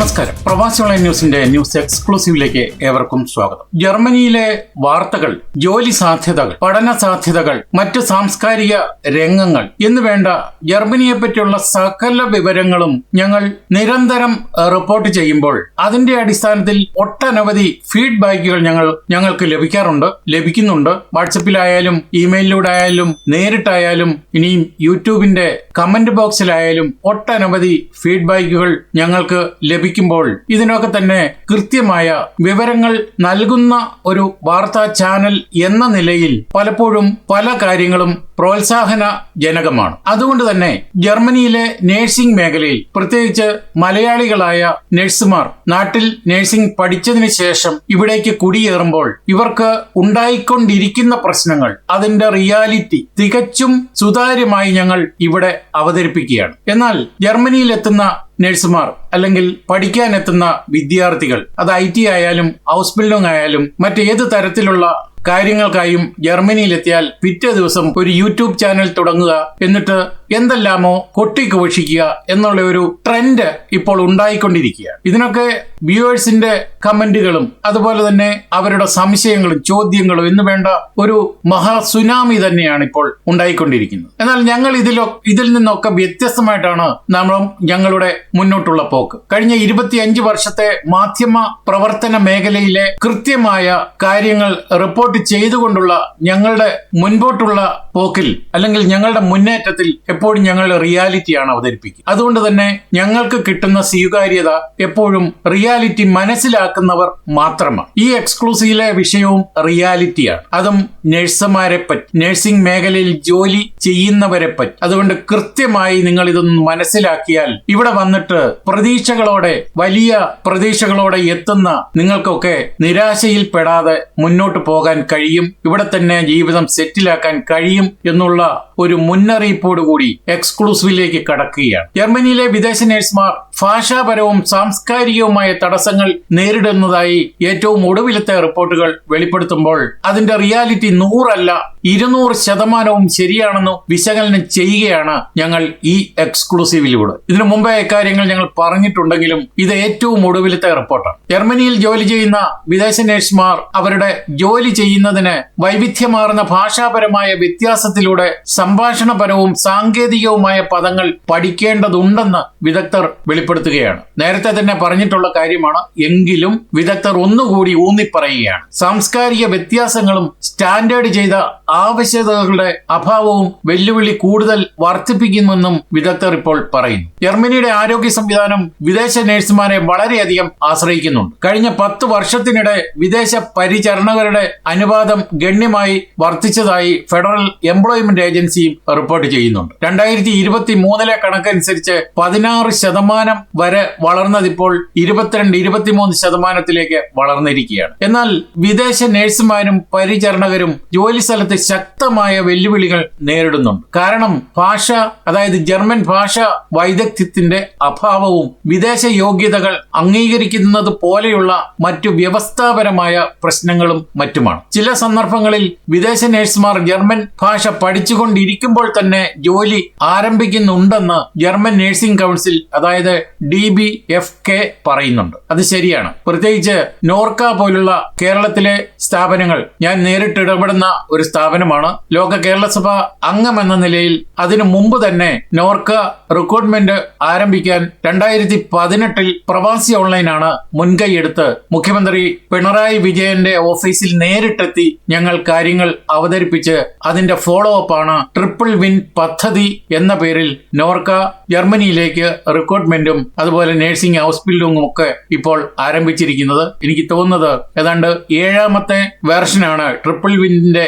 നമസ്കാരം. പ്രവാസി ഓൺലൈൻ ന്യൂസിന്റെ ന്യൂസ് എക്സ്ക്ലൂസീവിലേക്ക് ഏവർക്കും സ്വാഗതം. ജർമ്മനിയിലെ വാർത്തകൾ ജോലി സാധ്യതകൾ പഠന സാധ്യതകൾ മറ്റ് സാംസ്കാരിക രംഗങ്ങൾ എന്ന് വേണ്ട ജർമ്മനിയെ പറ്റിയുള്ള സകല വിവരങ്ങളും ഞങ്ങൾ നിരന്തരം റിപ്പോർട്ട് ചെയ്യുമ്പോൾ അതിന്റെ അടിസ്ഥാനത്തിൽ ഒട്ടനവധി ഫീഡ്ബാക്കുകൾ ഞങ്ങൾ ഞങ്ങൾക്ക് ലഭിക്കാറുണ്ട് ലഭിക്കുന്നുണ്ട്. വാട്സപ്പിലായാലും ഇമെയിലിലൂടെ ആയാലും നേരിട്ടായാലും ഇനിയും യൂട്യൂബിന്റെ കമന്റ് ബോക്സിലായാലും ഒട്ടനവധി ഫീഡ്ബാക്കുകൾ ഞങ്ങൾക്ക് ലഭിക്കുമ്പോൾ ഇതിനൊക്കെ തന്നെ കൃത്യമായ വിവരങ്ങൾ നൽകുന്ന ഒരു വാർത്താ ചാനൽ എന്ന നിലയിൽ പലപ്പോഴും പല കാര്യങ്ങളും പ്രോത്സാഹന ജനകമാണ് അതുകൊണ്ട് തന്നെ ജർമ്മനിയിലെ നഴ്സിംഗ് മേഖലയിൽ പ്രത്യേകിച്ച് മലയാളികളായ നഴ്സുമാർ നാട്ടിൽ നഴ്സിംഗ് പഠിച്ചതിന് ശേഷം ഇവിടേക്ക് കുടിയേറുമ്പോൾ ഇവർക്ക് ഉണ്ടായിക്കൊണ്ടിരിക്കുന്ന പ്രശ്നങ്ങൾ അതിന്റെ റിയാലിറ്റി തികച്ചും സുതാര്യമായി ഞങ്ങൾ ഇവിടെ അവതരിപ്പിക്കുകയാണ്. എന്നാൽ ജർമ്മനിയിൽ എത്തുന്ന നഴ്സുമാർ അല്ലെങ്കിൽ പഠിക്കാൻ എത്തുന്ന വിദ്യാർത്ഥികൾ അത് ഐ ടി ആയാലും ഹൗസ് ബിൽഡിംഗ് ആയാലും മറ്റേത് തരത്തിലുള്ള കാര്യങ്ങൾക്കായും ജർമ്മനിയിലെത്തിയാൽ പിറ്റേ ദിവസം ഒരു യൂട്യൂബ് ചാനൽ തുടങ്ങുക എന്നിട്ട് എന്തെല്ലാമോ കൊട്ടിഘോഷിക്കുക എന്നുള്ള ഒരു ട്രെൻഡ് ഇപ്പോൾ ഉണ്ടായിക്കൊണ്ടിരിക്കുകയാണ്. ഇതിനൊക്കെ വ്യൂവേഴ്സിന്റെ കമന്റുകളും അതുപോലെ തന്നെ അവരുടെ സംശയങ്ങളും ചോദ്യങ്ങളും എന്ന് വേണ്ട ഒരു മഹാ സുനാമി തന്നെയാണ് ഇപ്പോൾ ഉണ്ടായിക്കൊണ്ടിരിക്കുന്നത്. എന്നാൽ ഞങ്ങൾ ഇതിലോ ഇതിൽ നിന്നൊക്കെ വ്യത്യസ്തമായിട്ടാണ് നമ്മൾ ഞങ്ങളുടെ മുന്നോട്ടുള്ള പോക്ക്. കഴിഞ്ഞ ഇരുപത്തിയഞ്ച് വർഷത്തെ മാധ്യമ പ്രവർത്തന മേഖലയിലെ കൃത്യമായ കാര്യങ്ങൾ റിപ്പോർട്ട് ചെയ്തുകൊണ്ടുള്ള ഞങ്ങളുടെ മുൻപോട്ടുള്ള പോക്കിൽ അല്ലെങ്കിൽ ഞങ്ങളുടെ മുന്നേറ്റത്തിൽ എപ്പോഴും ഞങ്ങൾ റിയാലിറ്റിയാണ് അവതരിപ്പിക്കുക. അതുകൊണ്ട് തന്നെ ഞങ്ങൾക്ക് കിട്ടുന്ന സ്വീകാര്യത എപ്പോഴും റിയാലിറ്റി മനസ്സിലാക്കുന്നവർ മാത്രമാണ്. ഈ എക്സ്ക്ലൂസീവിലെ വിഷയവും റിയാലിറ്റിയാണ്. അതും നഴ്സുമാരെ പറ്റി നഴ്സിംഗ് മേഖലയിൽ ജോലി ചെയ്യുന്നവരെ പറ്റി. അതുകൊണ്ട് കൃത്യമായി നിങ്ങൾ ഇതൊന്ന് മനസ്സിലാക്കിയാൽ ഇവിടെ വന്നിട്ട് പ്രതീക്ഷകളോടെ വലിയ പ്രതീക്ഷകളോടെ എത്തുന്ന നിങ്ങൾക്കൊക്കെ നിരാശയിൽ പെടാതെ മുന്നോട്ട് പോകാൻ കഴിയും. ഇവിടെ തന്നെ ജീവിതം സെറ്റിലാക്കാൻ കഴിയും എന്നുള്ള ഒരു മുന്നറിയിപ്പോട് കൂടി എക്സ്ക്ലൂസീവിലേക്ക് കടക്കുകയാണ്. ജർമ്മനിയിലെ വിദേശ നഴ്സുമാർ ഭാഷാപരവും സാംസ്കാരികവുമായ തടസ്സങ്ങൾ നേരിടുന്നതായി ഏറ്റവും ഒടുവിലത്തെ റിപ്പോർട്ടുകൾ വെളിപ്പെടുത്തുമ്പോൾ അതിന്റെ റിയാലിറ്റി നൂറല്ല ഇരുന്നൂറ് ശതമാനവും ശരിയാണെന്ന് വിശകലനം ചെയ്യുകയാണ് ഞങ്ങൾ ഈ എക്സ്ക്ലൂസീവിലൂടെ. ഇതിനു മുമ്പേ ഇക്കാര്യങ്ങൾ ഞങ്ങൾ പറഞ്ഞിട്ടുണ്ടെങ്കിലും ഇത് ഏറ്റവും ഒടുവിലത്തെ റിപ്പോർട്ടാണ്. ജർമ്മനിയിൽ ജോലി ചെയ്യുന്ന വിദേശ നഴ്സുമാർ അവരുടെ ജോലി ചെയ്യുന്നതിന് വൈവിധ്യമാർന്ന ഭാഷാപരമായ വ്യത്യാസത്തിലൂടെ സംഭാഷണപരവും സാങ്കേതികവുമായ പദങ്ങൾ പഠിക്കേണ്ടതുണ്ടെന്ന് വിദഗ്ധർ വെളിപ്പെടുത്തുകയാണ്. നേരത്തെ തന്നെ പറഞ്ഞിട്ടുള്ള കാര്യമാണ് എങ്കിലും വിദഗ്ധർ ഒന്നുകൂടി ഊന്നിപ്പറയുകയാണ്. സാംസ്കാരിക വ്യത്യാസങ്ങളും സ്റ്റാൻഡേർഡ് ചെയ്ത ആവശ്യകതകളുടെ അഭാവവും വെല്ലുവിളി കൂടുതൽ വർദ്ധിപ്പിക്കുമെന്നും വിദഗ്ധർ ഇപ്പോൾ പറയുന്നു. ജർമ്മനിയുടെ ആരോഗ്യ സംവിധാനം വിദേശ നഴ്സുമാരെ വളരെയധികം ആശ്രയിക്കുന്നുണ്ട്. കഴിഞ്ഞ പത്ത് വർഷത്തിനിടെ വിദേശ പരിചരണകരുടെ അനുപാതം ഗണ്യമായി വർദ്ധിച്ചതായി ഫെഡറൽ എംപ്ലോയ്മെന്റ് ഏജൻസിയും റിപ്പോർട്ട് ചെയ്യുന്നുണ്ട്. രണ്ടായിരത്തി ഇരുപത്തി മൂന്നിലെ കണക്കനുസരിച്ച് പതിനാറ് ശതമാനം വരെ വളർന്നതിപ്പോൾ ഇരുപത്തിരണ്ട് ഇരുപത്തിമൂന്ന് ശതമാനത്തിലേക്ക് വളർന്നിരിക്കുകയാണ്. എന്നാൽ വിദേശ നഴ്സുമാരും പരിചരണകരും ജോലി സ്ഥലത്ത് ശക്തമായ വെല്ലുവിളികൾ നേരിടുന്നുണ്ട്. കാരണം ഭാഷ അതായത് ജർമ്മൻ ഭാഷ വൈദഗ്ധ്യത്തിന്റെ അഭാവവും വിദേശ യോഗ്യതകൾ അംഗീകരിക്കുന്നത് പോലെയുള്ള മറ്റു വ്യവസ്ഥാപരമായ പ്രശ്നങ്ങളും മറ്റുമാണ്. ചില സന്ദർഭങ്ങളിൽ വിദേശ നഴ്സുമാർ ജർമ്മൻ ഭാഷ പഠിച്ചുകൊണ്ടിരിക്കുമ്പോൾ തന്നെ ജോലി ആരംഭിക്കുന്നുണ്ടെന്ന് ജർമ്മൻ നഴ്സിംഗ് കൗൺസിൽ അതായത് ഡി ബി എഫ് കെ പറയുന്നുണ്ട്. അത് ശരിയാണ്. പ്രത്യേകിച്ച് നോർക്ക പോലുള്ള കേരളത്തിലെ സ്ഥാപനങ്ങൾ ഞാൻ നേരിട്ട് ഇടപെടുന്ന ഒരു സ്ഥാപനമാണ് ലോക കേരള സഭ അംഗം എന്ന നിലയിൽ അതിനു മുമ്പ് തന്നെ നോർക്ക റിക്രൂട്ട്മെന്റ് ആരംഭിക്കാൻ രണ്ടായിരത്തി പതിനെട്ടിൽ പ്രവാസി ഓൺലൈനാണ് മുൻകൈയെടുത്ത് മുഖ്യമന്ത്രി പിണറായി വിജയന്റെ ഓഫീസിൽ നേരിട്ടെത്തി ഞങ്ങൾ കാര്യങ്ങൾ അവതരിപ്പിച്ച് അതിന്റെ ഫോളോ അപ്പ് ആണ് ട്രിപ്പിൾ വിൻ പദ്ധതി എന്ന പേരിൽ നോർക്ക ജർമ്മനിയിലേക്ക് റിക്രൂട്ട്മെന്റും അതുപോലെ നഴ്സിംഗ് ഹൗസ് ബിൽഡിംഗും ഒക്കെ ഇപ്പോൾ ആരംഭിച്ചിരിക്കുന്നത്. എനിക്ക് തോന്നുന്നത് ഏതാണ്ട് ഏഴാമത്തെ വേർഷനാണ് ട്രിപ്പിൾ വിന്നിന്റെ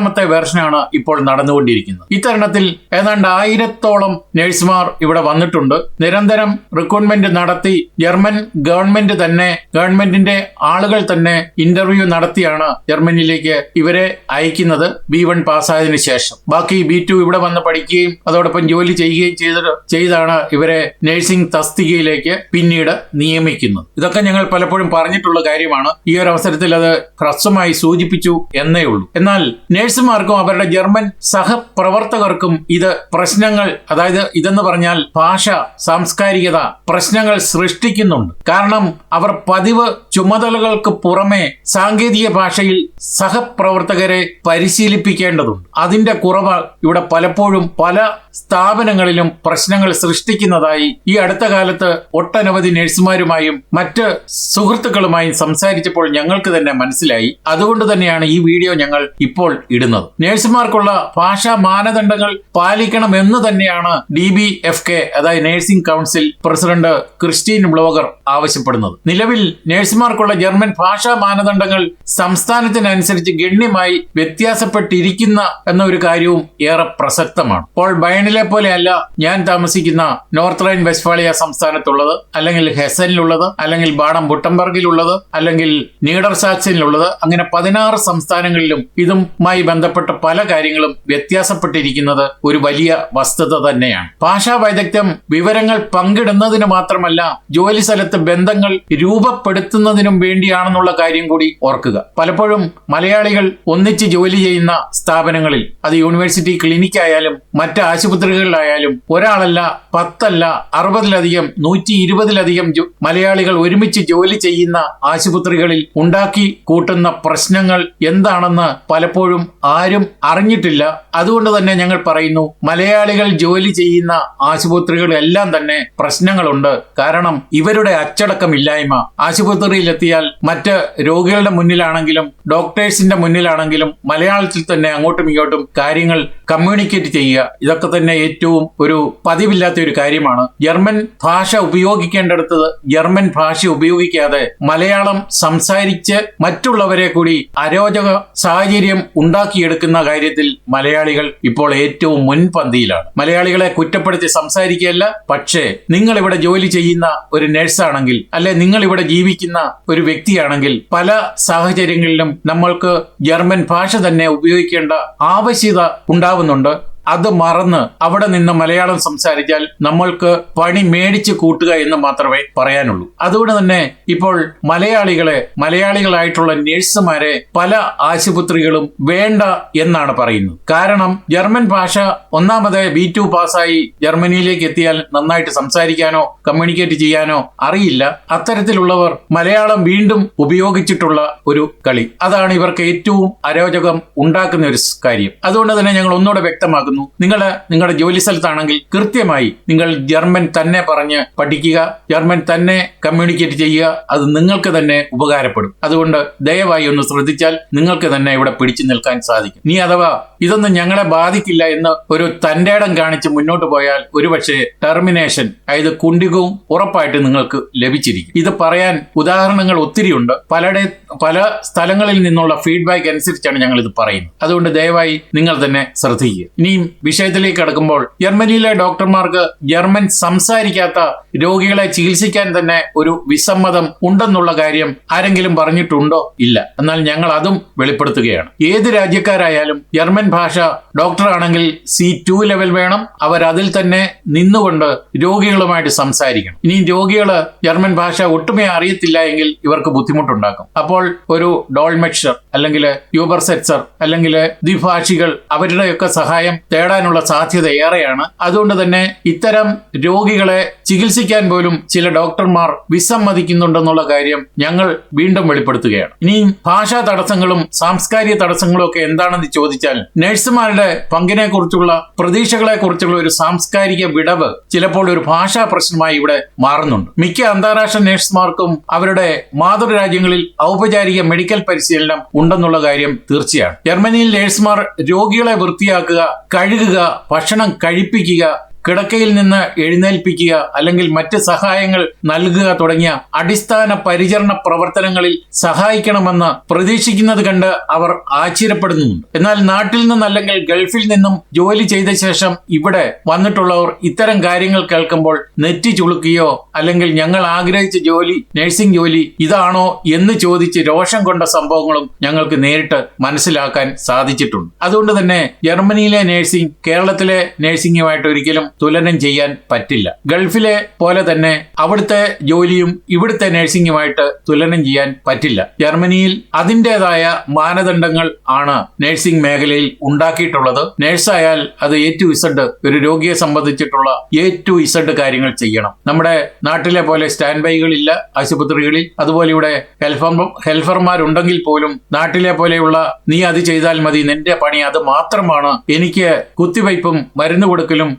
ഏഴാമത്തെ വേർഷനാണ് ഇപ്പോൾ നടന്നുകൊണ്ടിരിക്കുന്നത്. ഇത്തരണത്തിൽ ഏതാണ്ട് ആയിരത്തോളം നഴ്സുമാർ ഇവിടെ വന്നിട്ടുണ്ട്. നിരന്തരം റിക്രൂട്ട്മെന്റ് നടത്തി ജർമ്മൻ ഗവൺമെന്റ് തന്നെ ഗവൺമെന്റിന്റെ ആളുകൾ തന്നെ ഇന്റർവ്യൂ നടത്തിയാണ് ജർമ്മനിയിലേക്ക് ഇവരെ അയക്കുന്നത്. ബി വൺ പാസ്സായതിനു ശേഷം. ബാക്കി ബി ടു ഇവിടെ വന്ന് പഠിക്കുകയും അതോടൊപ്പം ജോലി ചെയ്യുകയും ചെയ്ത ചെയ്താണ് ഇവരെ നഴ്സിംഗ് തസ്തികയിലേക്ക് പിന്നീട് നിയമിക്കുന്നത്. ഇതൊക്കെ ഞങ്ങൾ പലപ്പോഴും പറഞ്ഞിട്ടുള്ള കാര്യമാണ്. ഈ ഒരു അവസരത്തിൽ അത് ഹ്രസ്വമായി സൂചിപ്പിച്ചു എന്നേ ഉള്ളൂ. എന്നാൽ നഴ്സിംഗ് നേഴ്സുമാർക്കും അവരുടെ ജർമ്മൻ സഹപ്രവർത്തകർക്കും ഇത് പ്രശ്നങ്ങൾ അതായത് ഇതെന്ന് പറഞ്ഞാൽ ഭാഷ സാംസ്കാരികത പ്രശ്നങ്ങൾ സൃഷ്ടിക്കുന്നുണ്ട്. കാരണം അവർ പതിവ് ചുമതലകൾക്ക് പുറമെ സാങ്കേതിക ഭാഷയിൽ സഹപ്രവർത്തകരെ പരിശീലിപ്പിക്കേണ്ടതുണ്ട്. അതിന്റെ കുറവ് ഇവിടെ പലപ്പോഴും പല സ്ഥാപനങ്ങളിലും പ്രശ്നങ്ങൾ സൃഷ്ടിക്കുന്നതായി ഈ അടുത്ത കാലത്ത് ഒട്ടനവധി നഴ്സുമാരുമായും മറ്റ് സുഹൃത്തുക്കളുമായും സംസാരിച്ചപ്പോൾ ഞങ്ങൾക്ക് തന്നെ മനസ്സിലായി. അതുകൊണ്ട് തന്നെയാണ് ഈ വീഡിയോ ഞങ്ങൾ ഇപ്പോൾ ഇടുന്നത്. നഴ്സുമാർക്കുള്ള ഭാഷാ മാനദണ്ഡങ്ങൾ പാലിക്കണം എന്ന് തന്നെയാണ് ഡി ബി എഫ് കെ അതായത് nursing council president Christine Vogler ആവശ്യപ്പെടുന്നത്. നിലവിൽ നഴ്സുമാർക്കുള്ള ജർമ്മൻ ഭാഷാ മാനദണ്ഡങ്ങൾ സംസ്ഥാനത്തിനനുസരിച്ച് ഗണ്യമായി വ്യത്യാസപ്പെട്ടിരിക്കുന്ന എന്ന ഒരു കാര്യവും ഏറെ പ്രസക്തമാണ്. ഇപ്പോൾ ബയണിലെ പോലെയല്ല ഞാൻ താമസിക്കുന്ന നോർത്ത് റൈൻ വെസ്റ്റ്ഫാളിയ സംസ്ഥാനത്തുള്ളത് അല്ലെങ്കിൽ ഹെസനിലുള്ളത് അല്ലെങ്കിൽ ബാഡം ബുട്ടംബർഗിലുള്ളത് അല്ലെങ്കിൽ നീഡർ സാക്സിനിലുള്ളത് അങ്ങനെ പതിനാറ് സംസ്ഥാനങ്ങളിലും ഇതുമായി ബന്ധപ്പെട്ട പല കാര്യങ്ങളും വ്യത്യാസപ്പെട്ടിരിക്കുന്നത് ഒരു വലിയ വസ്തുത തന്നെയാണ്. ഭാഷാ വൈദഗ്ധ്യം വിവരങ്ങൾ പങ്കിടുന്നതിന് മാത്രമല്ല ജോലി സ്ഥലത്ത് ബന്ധങ്ങൾ രൂപപ്പെടുത്തുന്നതിനും വേണ്ടിയാണെന്നുള്ള കാര്യം കൂടി ഓർക്കുക. പലപ്പോഴും മലയാളികൾ ഒന്നിച്ച് ജോലി ചെയ്യുന്ന സ്ഥാപനങ്ങളിൽ അത് യൂണിവേഴ്സിറ്റി ക്ലിനിക് ആയാലും മറ്റ് ആശുപത്രികളിലായാലും ഒരാളല്ല പത്തല്ല അറുപതിലധികം നൂറ്റി ഇരുപതിലധികം മലയാളികൾ ഒരുമിച്ച് ജോലി ചെയ്യുന്ന ആശുപത്രികളിൽ ഉണ്ടാക്കി കൂട്ടുന്ന പ്രശ്നങ്ങൾ എന്താണെന്ന് പലപ്പോഴും ആരും അറിഞ്ഞിട്ടില്ല. അതുകൊണ്ട് തന്നെ ഞങ്ങൾ പറയുന്നു മലയാളികൾ ജോലി ചെയ്യുന്ന ആശുപത്രികളെല്ലാം തന്നെ പ്രശ്നങ്ങളുണ്ട്. കാരണം ഇവരുടെ അച്ചടക്കമില്ലായ്മ. ആശുപത്രിയിലെത്തിയാൽ മറ്റ് രോഗികളുടെ മുന്നിലാണെങ്കിലും ഡോക്ടേഴ്സിന്റെ മുന്നിലാണെങ്കിലും മലയാളത്തിൽ തന്നെ അങ്ങോട്ടും ഇങ്ങോട്ടും കാര്യങ്ങൾ കമ്മ്യൂണിക്കേറ്റ് ചെയ്യുക. ഇതൊക്കെ തന്നെ ഏറ്റവും ഒരു പതിവില്ലാത്ത ഒരു കാര്യമാണ്. ജർമ്മൻ ഭാഷ ഉപയോഗിക്കേണ്ടടുത്ത് ജർമ്മൻ ഭാഷ ഉപയോഗിക്കാതെ മലയാളം സംസാരിച്ച് മറ്റുള്ളവരെ കൂടി അരോചക സാഹചര്യം ഉണ്ടാക്കിയെടുക്കുന്ന കാര്യത്തിൽ മലയാളികൾ ഇപ്പോൾ ഏറ്റവും മുൻപന്തിയിലാണ്. മലയാളികളെ കുറ്റപ്പെടുത്തി സംസാരിക്കുകയല്ല പക്ഷേ നിങ്ങൾ ഇവിടെ ജോലി ചെയ്യുന്ന ഒരു നഴ്സാണെങ്കിൽ അല്ലെ നിങ്ങൾ ഇവിടെ ജീവിക്കുന്ന ഒരു വ്യക്തിയാണെങ്കിൽ പല സാഹചര്യങ്ങളിലും നമ്മൾക്ക് ജർമ്മൻ ഭാഷ തന്നെ ഉപയോഗിക്കേണ്ട ആവശ്യത ഉണ്ടാവുന്നുണ്ട്. അത് മറന്ന് അവിടെ നിന്ന് മലയാളം സംസാരിച്ചാൽ നമ്മൾക്ക് പണി മേടിച്ച് കൂട്ടുക എന്ന് മാത്രമേ പറയാനുള്ളൂ. അതുകൊണ്ട് തന്നെ ഇപ്പോൾ മലയാളികളെ മലയാളികളായിട്ടുള്ള നഴ്സുമാരെ പല ആശുപത്രികളും വേണ്ട എന്നാണ് പറയുന്നത്. കാരണം ജർമ്മൻ ഭാഷ ഒന്നാമത് ബി ടു പാസ്സായി ജർമ്മനിയിലേക്ക് എത്തിയാൽ നന്നായിട്ട് സംസാരിക്കാനോ കമ്മ്യൂണിക്കേറ്റ് ചെയ്യാനോ അറിയില്ല. അത്തരത്തിലുള്ളവർ മലയാളം വീണ്ടും ഉപയോഗിച്ചിട്ടുള്ള ഒരു കളി. അതാണ് ഇവർക്ക് ഏറ്റവും അരോചകം ഉണ്ടാക്കുന്ന ഒരു കാര്യം. അതുകൊണ്ട് തന്നെ ഞങ്ങൾ ഒന്നുകൂടെ വ്യക്തമാക്കുന്നു നിങ്ങൾ നിങ്ങളുടെ ജോലി സ്ഥലത്താണെങ്കിൽ കൃത്യമായി നിങ്ങൾ ജർമ്മൻ തന്നെ പറഞ്ഞ് പഠിക്കുക. ജർമ്മൻ തന്നെ കമ്മ്യൂണിക്കേറ്റ് ചെയ്യുക. അത് നിങ്ങൾക്ക് തന്നെ ഉപകാരപ്പെടും. അതുകൊണ്ട് ദയവായി ഒന്ന് ശ്രദ്ധിച്ചാൽ നിങ്ങൾക്ക് തന്നെ ഇവിടെ പിടിച്ചു നിൽക്കാൻ സാധിക്കും. നീ അഥവാ ഇതൊന്നും ഞങ്ങളെ ബാധിക്കില്ല എന്ന് ഒരു തന്റേടം കാണിച്ച് മുന്നോട്ട് പോയാൽ ഒരുപക്ഷെ ടെർമിനേഷൻ അതായത് കുണ്ടികവും ഉറപ്പായിട്ട് നിങ്ങൾക്ക് ലഭിച്ചിരിക്കും. ഇത് പറയാൻ ഉദാഹരണങ്ങൾ ഒത്തിരിയുണ്ട് പലടെ പല സ്ഥലങ്ങളിൽ നിന്നുള്ള ഫീഡ്ബാക്ക് അനുസരിച്ചാണ് ഞങ്ങൾ ഇത് പറയുന്നത്. അതുകൊണ്ട് ദയവായി നിങ്ങൾ തന്നെ ശ്രദ്ധിക്കുക. ഇനിയും വിഷയത്തിലേക്ക് കടക്കുമ്പോൾ ജർമ്മനിയിലെ ഡോക്ടർമാർക്ക് ജർമ്മൻ സംസാരിക്കാത്ത രോഗികളെ ചികിത്സിക്കാൻ തന്നെ ഒരു വിസമ്മതം ഉണ്ടെന്നുള്ള കാര്യം ആരെങ്കിലും പറഞ്ഞിട്ടുണ്ടോ? ഇല്ല. എന്നാൽ ഞങ്ങൾ അതും വെളിപ്പെടുത്തുകയാണ്. ഏത് രാജ്യക്കാരായാലും ജർമ്മൻ ഭാഷ ഡോക്ടറാണെങ്കിൽ സി ടു ലെവൽ വേണം. അവർ അതിൽ തന്നെ നിന്നുകൊണ്ട് രോഗികളുമായിട്ട് സംസാരിക്കണം. ഇനി രോഗികൾ ജർമ്മൻ ഭാഷ ഒട്ടുമേ അറിയത്തില്ല എങ്കിൽ ഇവർക്ക് ബുദ്ധിമുട്ടുണ്ടാക്കും. അപ്പോൾ ഒരു ഡോൾമെക്ഷർ അല്ലെങ്കിൽ യൂബർസെറ്റ്സർ അല്ലെങ്കിൽ ദ്വിഭാഷികൾ അവരുടെയൊക്കെ സഹായം തേടാനുള്ള സാധ്യത ഏറെയാണ്. അതുകൊണ്ട് തന്നെ ഇത്തരം രോഗികളെ ചികിത്സിക്കാൻ പോലും ചില ഡോക്ടർമാർ വിസമ്മതിക്കുന്നുണ്ടെന്നുള്ള കാര്യം ഞങ്ങൾ വീണ്ടും വെളിപ്പെടുത്തുകയാണ്. ഇനി ഭാഷാ തടസ്സങ്ങളും സാംസ്കാരിക തടസ്സങ്ങളും ഒക്കെ എന്താണെന്ന് ചോദിച്ചാൽ നഴ്സുമാരുടെ പങ്കിനെ കുറിച്ചുള്ള പ്രതീക്ഷകളെ കുറിച്ചുള്ള ഒരു സാംസ്കാരിക വിടവ് ചിലപ്പോൾ ഒരു ഭാഷാ പ്രശ്നമായി ഇവിടെ മാറുന്നുണ്ട്. മിക്ക അന്താരാഷ്ട്ര നഴ്സുമാർക്കും അവരുടെ മാതൃരാജ്യങ്ങളിൽ ഔപചാരിക മെഡിക്കൽ പരിശീലനം ഉണ്ടെന്നുള്ള കാര്യം തീർച്ചയാണ്. ജർമ്മനിയിൽ നഴ്സുമാർ രോഗികളെ വൃത്തിയാക്കുക കഴുകുക ഭക്ഷണം കഴിപ്പിക്കുക കിടക്കയിൽ നിന്ന് എഴുന്നേൽപ്പിക്കുക അല്ലെങ്കിൽ മറ്റ് സഹായങ്ങൾ നൽകുക തുടങ്ങിയ അടിസ്ഥാന പരിചരണ പ്രവർത്തനങ്ങളിൽ സഹായിക്കണമെന്ന് പ്രതീക്ഷിക്കുന്നത് കണ്ട് അവർ ആശ്ചര്യപ്പെടുന്നുണ്ട് എന്നാൽ നാട്ടിൽ നിന്നും അല്ലെങ്കിൽ ഗൾഫിൽ നിന്നും ജോലി ചെയ്ത ശേഷം ഇവിടെ വന്നിട്ടുള്ളവർ ഇത്തരം കാര്യങ്ങൾ കേൾക്കുമ്പോൾ നെറ്റി ചുളുക്കുകയോ അല്ലെങ്കിൽ ഞങ്ങൾ ആഗ്രഹിച്ച ജോലി നഴ്സിംഗ് ജോലി ഇതാണോ എന്ന് ചോദിച്ച് രോഷം കൊണ്ട സംഭവങ്ങളും ഞങ്ങൾക്ക് നേരിട്ട് മനസ്സിലാക്കാൻ സാധിച്ചിട്ടുണ്ട്. അതുകൊണ്ട് തന്നെ ജർമ്മനിയിലെ നഴ്സിംഗ് കേരളത്തിലെ നഴ്സിംഗുമായിട്ട് ഒരിക്കലും തുലനം ചെയ്യാൻ പറ്റില്ല. ഗൾഫിലെ പോലെ തന്നെ അവിടുത്തെ ജോലിയും ഇവിടുത്തെ നഴ്സിംഗുമായിട്ട് തുലനം ചെയ്യാൻ പറ്റില്ല. ജർമ്മനിയിൽ അതിന്റെതായ മാനദണ്ഡങ്ങൾ ആണ് നഴ്സിംഗ് മേഖലയിൽ ഉണ്ടാക്കിയിട്ടുള്ളത്. നഴ്സായാൽ അത് എ ടു ഇസഡ് ഒരു രോഗിയെ സംബന്ധിച്ചിട്ടുള്ള എ ടു ഇസഡ് കാര്യങ്ങൾ ചെയ്യണം. നമ്മുടെ നാട്ടിലെ പോലെ സ്റ്റാൻഡ് ബൈകളില്ല ആശുപത്രികളിൽ. അതുപോലെ ഇവിടെ ഹെൽഫർ ഹെൽഫർമാരുണ്ടെങ്കിൽ പോലും നാട്ടിലെ പോലെയുള്ള നീ അത് ചെയ്താൽ മതി നിന്റെ പണി അത് മാത്രമാണ്. എനിക്ക് കുത്തിവയ്പും മരുന്ന് കൊടുക്കലും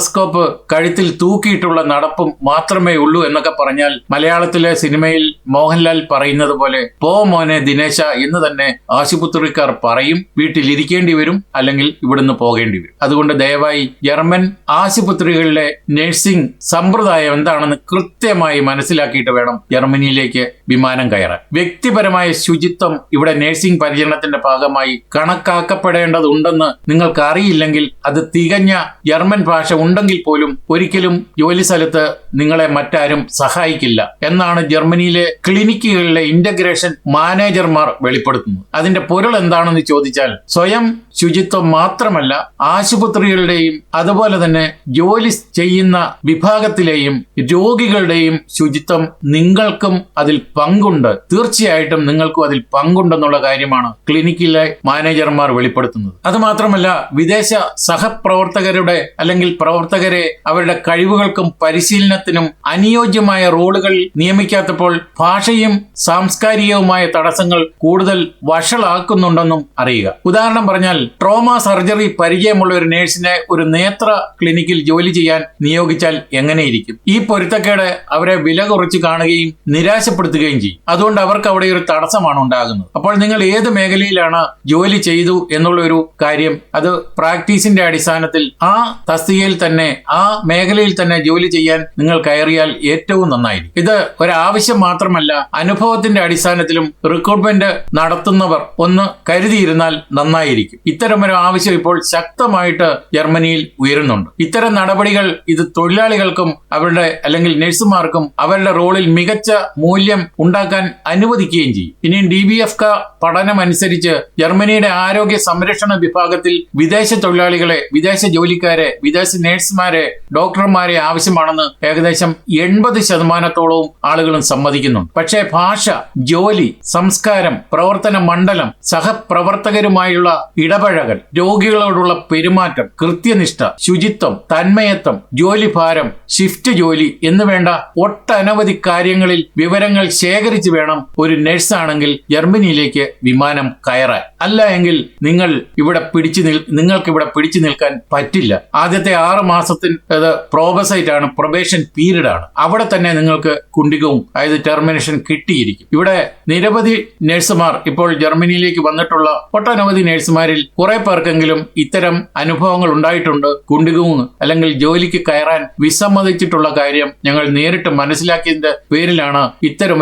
സ്റ്റെതസ്കോപ്പ് കഴുത്തിൽ തൂക്കിയിട്ടുള്ള നടപ്പും മാത്രമേ ഉള്ളൂ എന്നൊക്കെ പറഞ്ഞാൽ മലയാളത്തിലെ സിനിമയിൽ മോഹൻലാൽ പറയുന്നത് പോലെ പോ മോനെ ദിനേശ എന്ന് തന്നെ ആശുപത്രിക്കാർ പറയും. വീട്ടിലിരിക്കേണ്ടി വരും അല്ലെങ്കിൽ ഇവിടുന്ന് പോകേണ്ടി വരും. അതുകൊണ്ട് ദയവായി ജർമ്മൻ ആശുപത്രികളിലെ നഴ്സിംഗ് സമ്പ്രദായം എന്താണെന്ന് കൃത്യമായി മനസ്സിലാക്കിയിട്ട് വേണം ജർമ്മനിയിലേക്ക് വിമാനം കയറാൻ. വ്യക്തിപരമായ ശുചിത്വം ഇവിടെ നഴ്സിംഗ് പരിചരണത്തിന്റെ ഭാഗമായി കണക്കാക്കപ്പെടേണ്ടതുണ്ടെന്ന് നിങ്ങൾക്ക് അറിയില്ലെങ്കിൽ അത് തികഞ്ഞ ജർമ്മൻ ഭാഷ ഉണ്ടെങ്കിൽ പോലും ഒരിക്കലും ജോലി സ്ഥലത്ത് നിങ്ങളെ മറ്റാരും സഹായിക്കില്ല എന്നാണ് ജർമ്മനിയിലെ ക്ലിനിക്കുകളിലെ ഇന്റഗ്രേഷൻ മാനേജർമാർ വെളിപ്പെടുത്തുന്നത്. അതിന്റെ പൊരുൾ എന്താണെന്ന് ചോദിച്ചാൽ സ്വയം ശുചിത്വം മാത്രമല്ല ആശുപത്രികളുടെയും അതുപോലെ തന്നെ ജോലി ചെയ്യുന്ന വിഭാഗത്തിലെയും രോഗികളുടെയും ശുചിത്വം നിങ്ങൾക്കും അതിൽ പങ്കുണ്ട്. തീർച്ചയായിട്ടും നിങ്ങൾക്കും അതിൽ പങ്കുണ്ടെന്നുള്ള കാര്യമാണ് ക്ലിനിക്കിലെ മാനേജർമാർ വെളിപ്പെടുത്തുന്നത്. അത് മാത്രമല്ല വിദേശ സഹപ്രവർത്തകരുടെ അല്ലെങ്കിൽ പ്രവർത്തകരെ അവരുടെ കഴിവുകൾക്കും പരിശീലനത്തിനും അനുയോജ്യമായ റോളുകൾ നിയമിക്കാത്തപ്പോൾ ഭാഷയും സാംസ്കാരികവുമായ തടസ്സങ്ങൾ കൂടുതൽ വഷളാക്കുന്നുണ്ടെന്നും അറിയുക. ഉദാഹരണം പറഞ്ഞാൽ ട്രോമ സർജറി പരിചയമുള്ള ഒരു നേഴ്സിനെ ഒരു നേത്ര ക്ലിനിക്കിൽ ജോലി ചെയ്യാൻ നിയോഗിച്ചാൽ എങ്ങനെയിരിക്കും? ഈ പൊരുത്തക്കേട് അവരെ വില കുറച്ച് കാണുകയും നിരാശപ്പെടുത്തുകയും ചെയ്യും. അതുകൊണ്ട് അവർക്ക് അവിടെ ഒരു തടസ്സമാണ് ഉണ്ടാകുന്നത്. അപ്പോൾ നിങ്ങൾ ഏത് മേഖലയിലാണ് ജോലി ചെയ്തു എന്നുള്ള ഒരു കാര്യം അത് പ്രാക്ടീസിന്റെ അടിസ്ഥാനത്തിൽ ആ തസ്തികയിൽ തന്നെ ആ മേഖലയിൽ തന്നെ ജോലി ചെയ്യാൻ നിങ്ങൾ കയറിയാൽ ഏറ്റവും നന്നായിരിക്കും. ഇത് ഒരാവശ്യം മാത്രമല്ല അനുഭവത്തിന്റെ അടിസ്ഥാനത്തിലും റിക്രൂട്ട്മെന്റ് നടത്തുന്നവർ ഒന്ന് കരുതിയിരുന്നാൽ നന്നായിരിക്കും. ഇത്തരമൊരു ആവശ്യം ഇപ്പോൾ ശക്തമായിട്ട് ജർമ്മനിയിൽ ഉയരുന്നുണ്ട്. ഇത്തരം നടപടികൾ ഇത് തൊഴിലാളികൾക്കും അവരുടെ അല്ലെങ്കിൽ നഴ്സുമാർക്കും അവരുടെ റോളിൽ മികച്ച മൂല്യം ഉണ്ടാക്കാൻ അനുവദിക്കുകയും ചെയ്യും. ഇനിയും ഡി ബി എഫ് ക പഠനം അനുസരിച്ച് ജർമ്മനിയുടെ ആരോഗ്യ സംരക്ഷണ വിഭാഗത്തിൽ വിദേശ തൊഴിലാളികളെ വിദേശ ജോലിക്കാരെ വിദേശ നഴ്സുമാരെ ഡോക്ടർമാരെ ആവശ്യമാണെന്ന് ഏകദേശം എൺപത് ശതമാനത്തോളവും ആളുകളും സമ്മതിക്കുന്നുണ്ട് പക്ഷേ ഭാഷ ജോലി സംസ്കാരം പ്രവർത്തന മണ്ഡലം സഹപ്രവർത്തകരുമായുള്ള ഇടപഴകൽ രോഗികളോടുള്ള പെരുമാറ്റം കൃത്യനിഷ്ഠ ശുചിത്വം തന്മയത്വം ജോലിഭാരം ഷിഫ്റ്റ് ജോലി എന്ന് വേണ്ട ഒട്ടനവധി കാര്യങ്ങളിൽ വിവരങ്ങൾ ശേഖരിച്ചു വേണം ഒരു നഴ്സാണെങ്കിൽ ജർമ്മനിയിലേക്ക് വിമാനം കയറാൻ. അല്ല എങ്കിൽ നിങ്ങൾ ഇവിടെ പിടിച്ചു നിൽ നിങ്ങൾക്ക് ഇവിടെ പിടിച്ചു നിൽക്കാൻ പറ്റില്ല. ആദ്യത്തെ ആറ് മാസത്തിൽ അത് പ്രോബസൈറ്റ് ആണ് പ്രൊബേഷൻ പീരീഡ് ആണ്. അവിടെ തന്നെ നിങ്ങൾക്ക് കുണ്ടികവും അതായത് ടെർമിനേഷൻ കിട്ടിയിരിക്കും. ഇവിടെ നിരവധി നഴ്സുമാർ ഇപ്പോൾ ജർമ്മനിയിലേക്ക് വന്നിട്ടുള്ള ഒട്ടനവധി നഴ്സുമാരിൽ കുറെ പേർക്കെങ്കിലും ഇത്തരം അനുഭവങ്ങൾ ഉണ്ടായിട്ടുണ്ട്. കുണ്ടികവും അല്ലെങ്കിൽ ജോലിക്ക് കയറാൻ വിസമ്മതിച്ചിട്ടുള്ള കാര്യം ഞങ്ങൾ നേരിട്ട് മനസ്സിലാക്കിയതിന്റെ പേരിലാണ്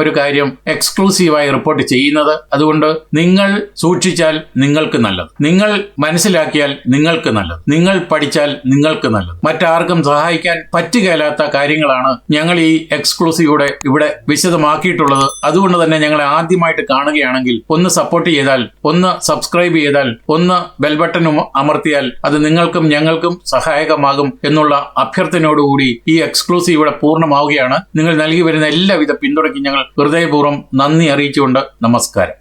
ഒരു കാര്യം എക്സ്ക്ലൂസീവായി റിപ്പോർട്ട് ചെയ്യുന്നത്. അതുകൊണ്ട് നിങ്ങൾ സൂക്ഷിച്ചാൽ നിങ്ങൾക്ക് നല്ലത്. നിങ്ങൾ മനസ്സിലാക്കിയാൽ നിങ്ങൾക്ക് നല്ലത്. നിങ്ങൾ പഠിച്ചാൽ നിങ്ങൾക്ക് നല്ലത്. മറ്റാർക്കും സഹായിക്കാൻ പറ്റുകയില്ലാത്ത കാര്യങ്ങളാണ് ഞങ്ങൾ ഈ എക്സ്ക്ലൂസീവോടെ ഇവിടെ വിശദമാക്കിയിട്ടുള്ളത്. അതുകൊണ്ട് തന്നെ ഞങ്ങളെ ആദ്യമായിട്ട് കാണുകയാണെങ്കിൽ ഒന്ന് സപ്പോർട്ട് ചെയ്താൽ ഒന്ന് സബ്സ്ക്രൈബ് ചെയ്താൽ ഒന്ന് ബെൽ ബട്ടൺ അമർത്തിയാൽ അത് നിങ്ങൾക്കും ഞങ്ങൾക്കും സഹായകമാകും എന്നുള്ള അഭ്യർത്ഥനയോടുകൂടി ഈ എക്സ്ക്ലൂസീവ് ഇവിടെ പൂർണമാവുകയാണ്. നിങ്ങൾ നൽകി വരുന്ന എല്ലാവിധ പിന്തുണയ്ക്കും ഞങ്ങൾ ഹൃദയപൂർവം നന്ദി അറിയിച്ചുകൊണ്ട് നമസ്കാരം.